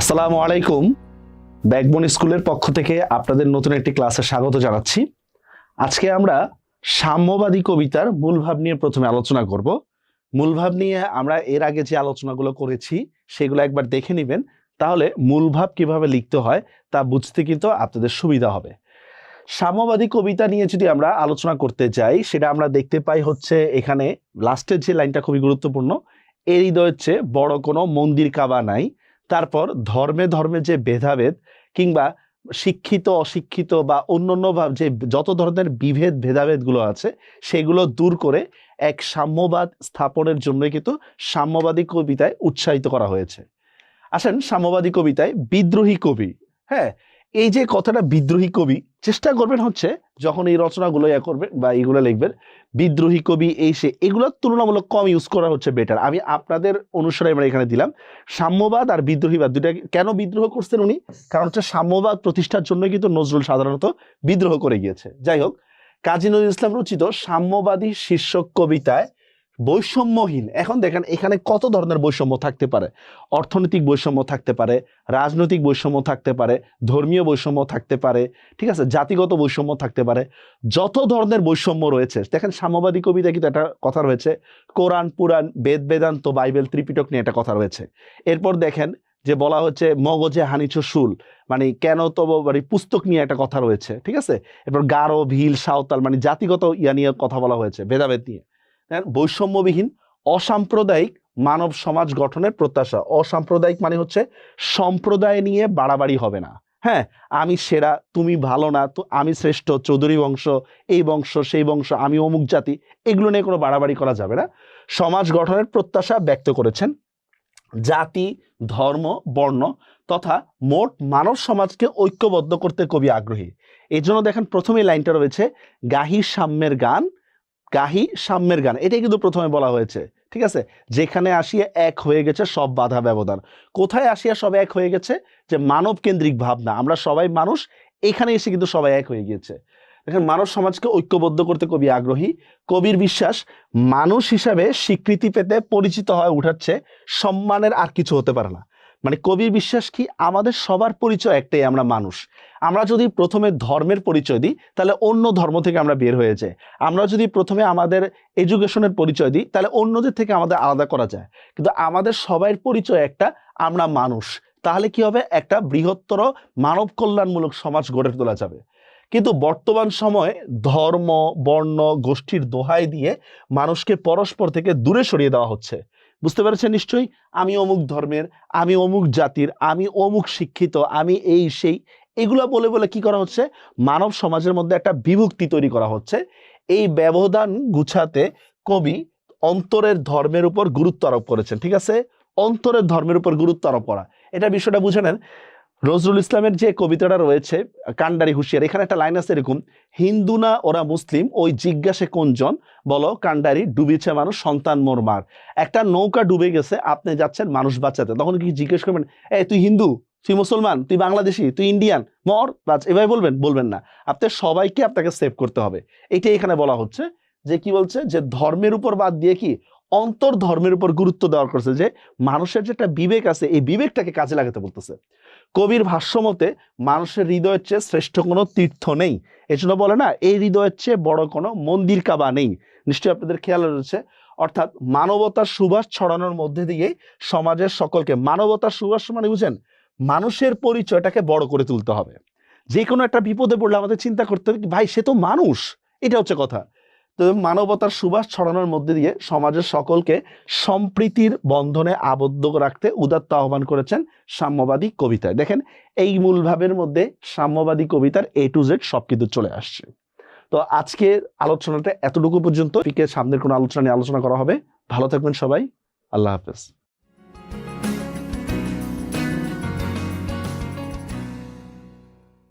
আসসালামু আলাইকুম। ব্যাকবোন স্কুলের পক্ষ থেকে আপনাদের নতুন একটি ক্লাসে স্বাগত জানাচ্ছি। আজকে আমরা সাম্যবাদী কবিতার মূলভাব নিয়ে প্রথমে আলোচনা করব। মূলভাব নিয়ে আমরা এর আগে যে আলোচনাগুলো করেছি, সেগুলো একবার দেখে নেবেন। তাহলে মূলভাব কীভাবে লিখতে হয়, তা বুঝতে কিন্তু আপনাদের সুবিধা হবে। সাম্যবাদী কবিতা নিয়ে যদি আমরা আলোচনা করতে যাই, সেটা আমরা দেখতে পাই হচ্ছে এখানে লাস্টের যে লাইনটা খুবই গুরুত্বপূর্ণ এর হৃদয় হচ্ছে বড় কোনো মন্দির কাবা নাই। তারপর ধর্মে ধর্মে যে ভেদাভেদ কিংবা শিক্ষিত, অশিক্ষিত বা অন্য অন্যভাবে যে যত ধরনের বিভেদ, ভেদাভেদগুলো আছে, সেগুলো দূর করে এক সাম্যবাদ স্থাপনের জন্য কিন্তু সাম্যবাদী কবিতায় উৎসাহিত করা হয়েছে। আসেন সাম্যবাদী কবিতায় বিদ্রোহী কবি হ্যাঁ? এই যে কথাটা বিদ্রোহী কবি, চেষ্টা করবেন হচ্ছে যখন এই রচনাগুলো ইয়া করবেন বা এইগুলো লিখবেন, বিদ্রোহী কবি, এই সে এগুলো তুলনামূলক কম ইউজ করা হচ্ছে বেটার আমি আপনাদের অনুসারে আমরা এখানে দিলাম, সাম্যবাদ আর বিদ্রোহীবাদ দুটা কেন বিদ্রোহ করছেন উনি? কারণ হচ্ছে সাম্যবাদ প্রতিষ্ঠার জন্য কিন্তু নজরুল সাধারণত বিদ্রোহ করে গিয়েছে। যাই হোক, কাজী নজরুল ইসলাম রচিত সাম্যবাদী শীর্ষক কবিতায় বৈষম্যহীন। এখন দেখেন, এখানে কত ধরনের বৈষম্য থাকতে পারে? অর্থনৈতিক বৈষম্য থাকতে পারে, রাজনৈতিক বৈষম্য থাকতে পারে, ধর্মীয় বৈষম্য থাকতে পারে, ঠিক আছে? জাতিগত বৈষম্য থাকতে পারে। যত ধরনের বৈষম্য রয়েছে, দেখেন সাম্যবাদী কবিতা কিন্তু একটা কথা রয়েছে, কোরআন, পুরাণ, বেদ, বেদান্ত, বাইবেল, ত্রিপিটক নিয়ে একটা কথা রয়েছে। এরপর দেখেন যে বলা হচ্ছে, মগজে হানিছ শুল মানে কেন তো মানে পুস্তক নিয়ে একটা কথা রয়েছে, ঠিক আছে? এরপর গারো ভিল, সাঁওতাল মানে জাতিগত ইয়া নিয়ে কথা বলা হয়েছে, ভেদাভেদ নিয়ে। বৈষম্যবিহীন, অসাম্প্রদায়িক মানব সমাজ গঠনের প্রত্যাশা। অসাম্প্রদায়িক মানে হচ্ছে সম্প্রদায় নিয়ে বাড়াবাড়ি হবে না। হ্যাঁ আমি সেরা, তুমি ভালো না, তো আমি শ্রেষ্ঠ, চৌধুরী বংশ, এই বংশ, সেই বংশ, আমি অমুক জাতি, এগুলো নিয়ে কোনো বাড়াবাড়ি করা যাবে না। সমাজ গঠনের প্রত্যাশা ব্যক্ত করেছেন জাতি, ধর্ম, বর্ণ তথা মোট মানব সমাজকে ঐক্যবদ্ধ করতে কবি আগ্রহী। এই জন্য দেখেন প্রথমে লাইনটা রয়েছে, গাহি সাম্যের গান গাহি সাম্যের গান। এটাই কিন্তু প্রথমে বলা হয়েছে। ঠিক আছে? যেখানে আসিয়া এক হয়ে গেছে সব বাধা ব্যবধান। কোথায় আসিয়া সব এক হয়ে গেছে? যে মানব কেন্দ্রিক ভাবনা। আমরা সবাই মানুষ, এখানে এসে কিন্তু সবাই এক হয়ে গিয়েছে। দেখেন, মানব সমাজকে ঐক্যবদ্ধ করতে কবি আগ্রহী। কবির বিশ্বাস, মানুষ হিসাবে স্বীকৃতি পেতে পরিচিত হয়ে উঠাচ্ছে সম্মানের আর কিছু হতে পারে না। মানে কবির বিশ্বাস কি? আমাদের সবার পরিচয় একটাই, আমরা মানুষ। আমরা যদি প্রথমে ধর্মের পরিচয় দিই, তাহলে অন্য ধর্ম থেকে আমরা বের হয়ে যাই। আমরা যদি প্রথমে আমাদের এডুকেশনের পরিচয় দিই, তাহলে অন্যদের থেকে আমাদের আলাদা করা যায়। কিন্তু আমাদের সবাইয়ের পরিচয় একটা, আমরা মানুষ। তাহলে কি হবে? একটা বৃহত্তর মানব কল্যাণমূলক সমাজ গড়ে তোলা যাবে। কিন্তু বর্তমান সময়ে ধর্ম, বর্ণ, গোষ্ঠীর দোহাই দিয়ে মানুষকে পরস্পর থেকে দূরে সরিয়ে দেওয়া হচ্ছে। বুঝতে পেরেছেন নিশ্চয়ই? আমি অমুক ধর্মের, আমি অমুক জাতির, আমি অমুক শিক্ষিত, আমি এই সেই। এগুলো বলে বলে কি করা হচ্ছে? মানব সমাজের মধ্যে একটা বিভক্তি তৈরি করা হচ্ছে। এই ব্যবধান গুছাতে কবি অন্তরের ধর্মের উপর গুরুত্ব আরোপ করেছেন, ঠিক আছে? অন্তরের ধর্মের উপর গুরুত্ব আরোপ করা। এটা বিষয়টা বুঝে নেন। নজরুল ইসলামের যে কবিতাটা রয়েছে, কান্ডারি হুঁশিয়ার, এখানে একটা লাইন আছে, এরকম, হিন্দু না ওরা মুসলিম, ওই জিজ্ঞাসে কোনজন? বলো, কান্ডারি, ডুবেছে মানুষ, সন্তান মোর মার। একটা নৌকা ডুবে গেছে, আপনি যাচ্ছেন মানুষ বাঁচাতে। তখন কি জিজ্ঞেস করবেন, এই, তুই হিন্দু? তুই মুসলমান? তুই বাংলাদেশি? তুই ইন্ডিয়ান? মর, বাচ। এভাবে বলবেন বলবেন না। আপনি সবাইকে আপনাকে সেভ করতে হবে। এটাই এখানে বলা হচ্ছে যে কি বলছে? যে ধর্মের উপর বাদ দিয়ে কি? অন্তর ধর্মের উপর গুরুত্ব দেওয়া করছে যে মানুষের যেটা বিবেক আছে, এই বিবেকটাকে কাজে লাগাতে বলতেছে। কবির ভাষ্যমতে, মানুষের হৃদয়ের চেয়ে শ্রেষ্ঠ কোনো তীর্থ নেই। এজন্য বলে না, এই হৃদয়ের চেয়ে বড় কোনো মন্দির কাবা নেই। নিশ্চয়ই আপনাদের খেয়াল রয়েছে। অর্থাৎ মানবতার সুবাস ছড়ানোর মধ্যে দিয়ে সমাজের সকলকে, মানবতার সুবাস মানে বুঝেন, মানুষের পরিচয়টাকে বড় করে তুলতে হবে। যে কোনো একটা বিপদে পড়লে আমাদের চিন্তা করতে হবে ভাই, সে তো মানুষ। এটা হচ্ছে কথা। মানবতার সুবাস ছড়ানোর মধ্যে দিয়ে সমাজের সকলকে সম্প্রীতির বন্ধনে আবদ্ধ রাখতে উদাত্ত আহ্বান করেছেন সাম্যবাদী কবিতায় দেখেন, এই মূল ভাবের মধ্যে সাম্যবাদী কবিতার এ টু জেড সব কিন্তু চলে আসছে। তো আজকে আলোচনাটা এতটুকু পর্যন্ত। পিকে সামনের কোনো আলোচনা নিয়ে আলোচনা করা হবে। ভালো থাকবেন সবাই। আল্লাহ হাফেজ।